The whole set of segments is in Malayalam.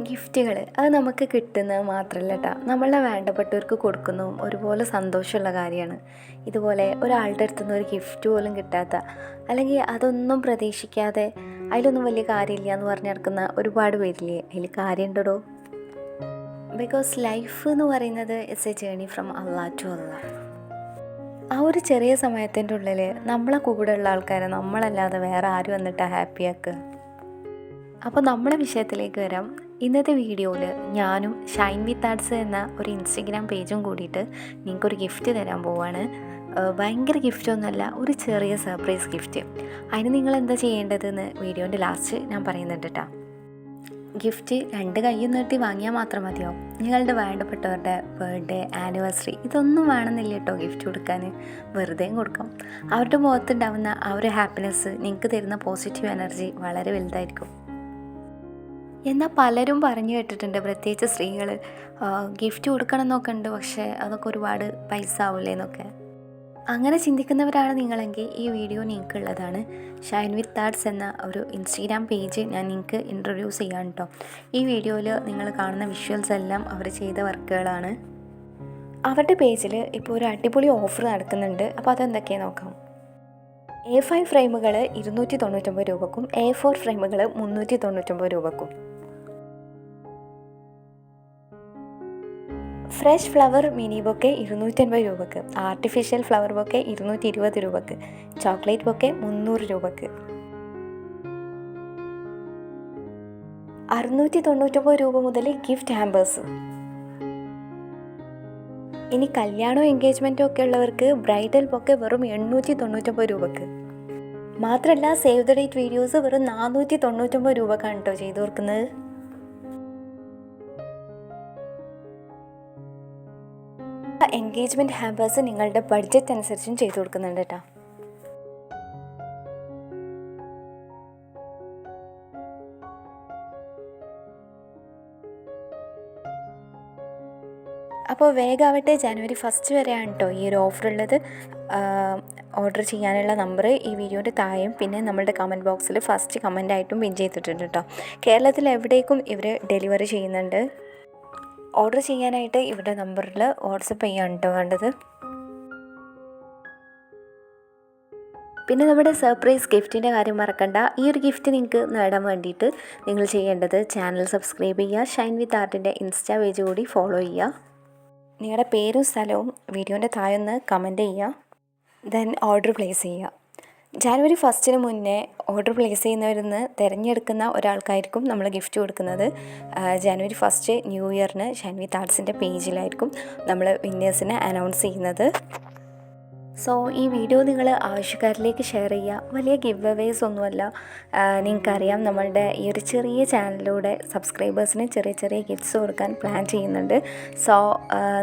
ഗിഫ്റ്റുകൾ അത് നമുക്ക് കിട്ടുന്നത് മാത്രമല്ല കേട്ടോ നമ്മളെ വേണ്ടപ്പെട്ടവർക്ക് കൊടുക്കുന്നതും ഒരുപോലെ സന്തോഷമുള്ള കാര്യമാണ്. ഇതുപോലെ ഒരാളുടെ അടുത്ത് നിന്ന് ഒരു ഗിഫ്റ്റ് പോലും കിട്ടാത്ത അല്ലെങ്കിൽ അതൊന്നും പ്രതീക്ഷിക്കാതെ അതിലൊന്നും വലിയ കാര്യമില്ല എന്ന് പറഞ്ഞ് നടക്കുന്ന ഒരുപാട് പേരില്ലേ? അതിൽ കാര്യമുണ്ടോ ബിക്കോസ് ലൈഫ് എന്ന് പറയുന്നത് it's a journey from Allah to Allah ആ ഒരു ചെറിയ സമയത്തിന്റെ ഉള്ളിൽ നമ്മളെ കൂടെയുള്ള ആൾക്കാരെ നമ്മളല്ലാതെ വേറെ ആരും വന്നിട്ടാണ് ഹാപ്പിയാക്കുക അപ്പോൾ നമ്മുടെ വിഷയത്തിലേക്ക് വരാം. ഇന്നത്തെ വീഡിയോയിൽ ഞാനും ഷൈൻ വിത്ത് ആർട്സ് എന്ന ഒരു ഇൻസ്റ്റഗ്രാം പേജും കൂടിയിട്ട് നിങ്ങൾക്കൊരു ഗിഫ്റ്റ് തരാൻ പോവാണ്. ഭയങ്കര ഗിഫ്റ്റൊന്നുമല്ല ഒരു ചെറിയ സർപ്രൈസ് ഗിഫ്റ്റ്. അതിന് നിങ്ങൾ എന്താ ചെയ്യേണ്ടതെന്ന് വീഡിയോന്റെ ലാസ്റ്റ് ഞാൻ പറയുന്നുണ്ട് കേട്ടോ. ഗിഫ്റ്റ് രണ്ട് കൈയും നീട്ടി വാങ്ങിയാൽ മാത്രം മതിയോ? നിങ്ങളുടെ വേണ്ടപ്പെട്ടവരുടെ ബർത്ത്ഡേ ആനിവേഴ്സറി ഇതൊന്നും വേണമെന്നില്ല കേട്ടോ ഗിഫ്റ്റ് കൊടുക്കാൻ. വെറുതെ കൊടുക്കാം. അവരുടെ മുഖത്തുണ്ടാവുന്ന ആ ഒരു ഹാപ്പിനെസ് നിങ്ങൾക്ക് തരുന്ന പോസിറ്റീവ് എനർജി വളരെ വലുതായിരിക്കും. എന്നാൽ പലരും പറഞ്ഞു കേട്ടിട്ടുണ്ട് പ്രത്യേകിച്ച് സ്ത്രീകൾ ഗിഫ്റ്റ് കൊടുക്കണം എന്നൊക്കെ ഉണ്ട് പക്ഷേ അതൊക്കെ ഒരുപാട് പൈസ ആവില്ലേ എന്നൊക്കെ. അങ്ങനെ ചിന്തിക്കുന്നവരാണ് നിങ്ങളെങ്കിൽ ഈ വീഡിയോ നിങ്ങൾക്കുള്ളതാണ്. ഷൈൻ വിത്ത് ആർട്സ് എന്ന ഒരു ഇൻസ്റ്റഗ്രാം പേജ് ഞാൻ നിങ്ങൾക്ക് ഇൻട്രൊഡ്യൂസ് ചെയ്യാൻ കേട്ടോ ഈ വീഡിയോയിൽ നിങ്ങൾ കാണുന്ന വിഷ്വൽസ് എല്ലാം അവർ ചെയ്ത വർക്കുകളാണ്. അവരുടെ പേജിൽ ഇപ്പോൾ ഒരു അടിപൊളി ഓഫർ നടക്കുന്നുണ്ട്. അപ്പോൾ അതെന്തൊക്കെയാണ് നോക്കാം. എ ഫൈവ് ഫ്രെയിമുകൾ ഇരുന്നൂറ്റി തൊണ്ണൂറ്റൊമ്പത് രൂപക്കും എ ഫോർ ഫ്രെയിമുകൾ മുന്നൂറ്റി തൊണ്ണൂറ്റൊമ്പത് രൂപക്കും. ഫ്രഷ് ഫ്ലവർ മിനി ബൊക്കെ ഇരുന്നൂറ്റൻപത് രൂപക്ക്. ആർട്ടിഫിഷ്യൽ ഫ്ലവർ ബൊക്കെ ഇരുന്നൂറ്റി ഇരുപത് രൂപക്ക്. ചോക്ലേറ്റ് ബൊക്കെ മുന്നൂറ് രൂപക്ക്. അറുന്നൂറ്റി തൊണ്ണൂറ്റൊമ്പത് രൂപ മുതൽ ഗിഫ്റ്റ് ഹാമ്പേഴ്സ് ഇനി കല്യാണവും എൻഗേജ്മെന്റും ഒക്കെ ഉള്ളവർക്ക് ബ്രൈഡൽ ബൊക്കെ വെറും എണ്ണൂറ്റി തൊണ്ണൂറ്റൊമ്പത് രൂപക്ക്. മാത്രമല്ല സേവ് ദ ഡേറ്റ് വീഡിയോസ് വെറും നാനൂറ്റി തൊണ്ണൂറ്റൊമ്പത് രൂപക്കാണ് കേട്ടോ ചെയ്തു കൊടുക്കുന്നത് എൻഗേജ്മെന്റ് ഹാമ്പേഴ്സ് നിങ്ങളുടെ ബഡ്ജറ്റ് അനുസരിച്ചും ചെയ്തു കൊടുക്കുന്നുണ്ട് കേട്ടോ. അപ്പോൾ വേഗാവട്ടെ ജനുവരി ഫസ്റ്റ് വരെയാണ് കേട്ടോ ഈ ഒരു ഓഫർ ഉള്ളത്. ഓർഡർ ചെയ്യാനുള്ള നമ്പർ ഈ വീഡിയോന്റെ താഴെയും പിന്നെ നമ്മളുടെ കമന്റ് ബോക്സിൽ ഫസ്റ്റ് കമന്റായിട്ടും പിൻ ചെയ്തിട്ടുണ്ട് കേട്ടോ കേരളത്തിൽ എവിടേക്കും ഇവർ ഡെലിവറി ചെയ്യുന്നുണ്ട്? ഓർഡർ ചെയ്യാനായിട്ട് ഇവിടെ നമ്പറിൽ വാട്സപ്പ് ചെയ്യാണ് കേട്ടോ വേണ്ടത്. പിന്നെ നമ്മുടെ സർപ്രൈസ് ഗിഫ്റ്റിന്റെ കാര്യം മറക്കണ്ട. ഈ ഒരു ഗിഫ്റ്റ് നിങ്ങൾക്ക് നേടാൻ വേണ്ടിയിട്ട് നിങ്ങൾ ചെയ്യേണ്ടത് ചാനൽ സബ്സ്ക്രൈബ് ചെയ്യുക ഷൈൻ വിത്ത് ആർട്ടിന്റെ ഇൻസ്റ്റാ പേജ് കൂടി ഫോളോ ചെയ്യുക. നിങ്ങളുടെ പേരും സ്ഥലവും വീഡിയോന്റെ താഴെ ഒന്ന് കമന്റ് ചെയ്യുക. ദെൻ ഓർഡർ പ്ലേസ് ചെയ്യുക. ജാനുവരി ഫസ്റ്റിന് മുന്നേ ഓർഡർ പ്ലേസ് ചെയ്യുന്നവരിൽ നിന്ന് തിരഞ്ഞെടുക്കുന്ന ഒരാൾക്കായിരിക്കും നമ്മൾ ഗിഫ്റ്റ് കൊടുക്കുന്നത്. ജാനുവരി ഫസ്റ്റ് ന്യൂ ഇയറിന് ഷാൻവി താർട്സിന്റെ പേജിലായിരിക്കും നമ്മൾ വിന്നേഴ്സിനെ അനൗൺസ് ചെയ്യുന്നത്. സോ ഈ വീഡിയോ നിങ്ങൾ ആവശ്യക്കാരിലേക്ക് ഷെയർ ചെയ്യുക. വലിയ ഗിവ് അവേസ് ഒന്നുമല്ല നിങ്ങൾക്കറിയാം നമ്മളുടെ ഈ ഒരു ചെറിയ ചാനലിലൂടെ സബ്സ്ക്രൈബേഴ്സിന് ചെറിയ ചെറിയ ഗിഫ്റ്റ്സ് കൊടുക്കാൻ പ്ലാൻ ചെയ്യുന്നുണ്ട്. സോ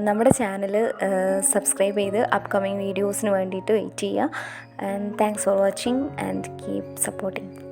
നമ്മുടെ ചാനൽ സബ്സ്ക്രൈബ് ചെയ്ത് അപ്കമിങ് വീഡിയോസിന് വേണ്ടിയിട്ട് വെയിറ്റ് ചെയ്യുക. And thanks for watching and keep supporting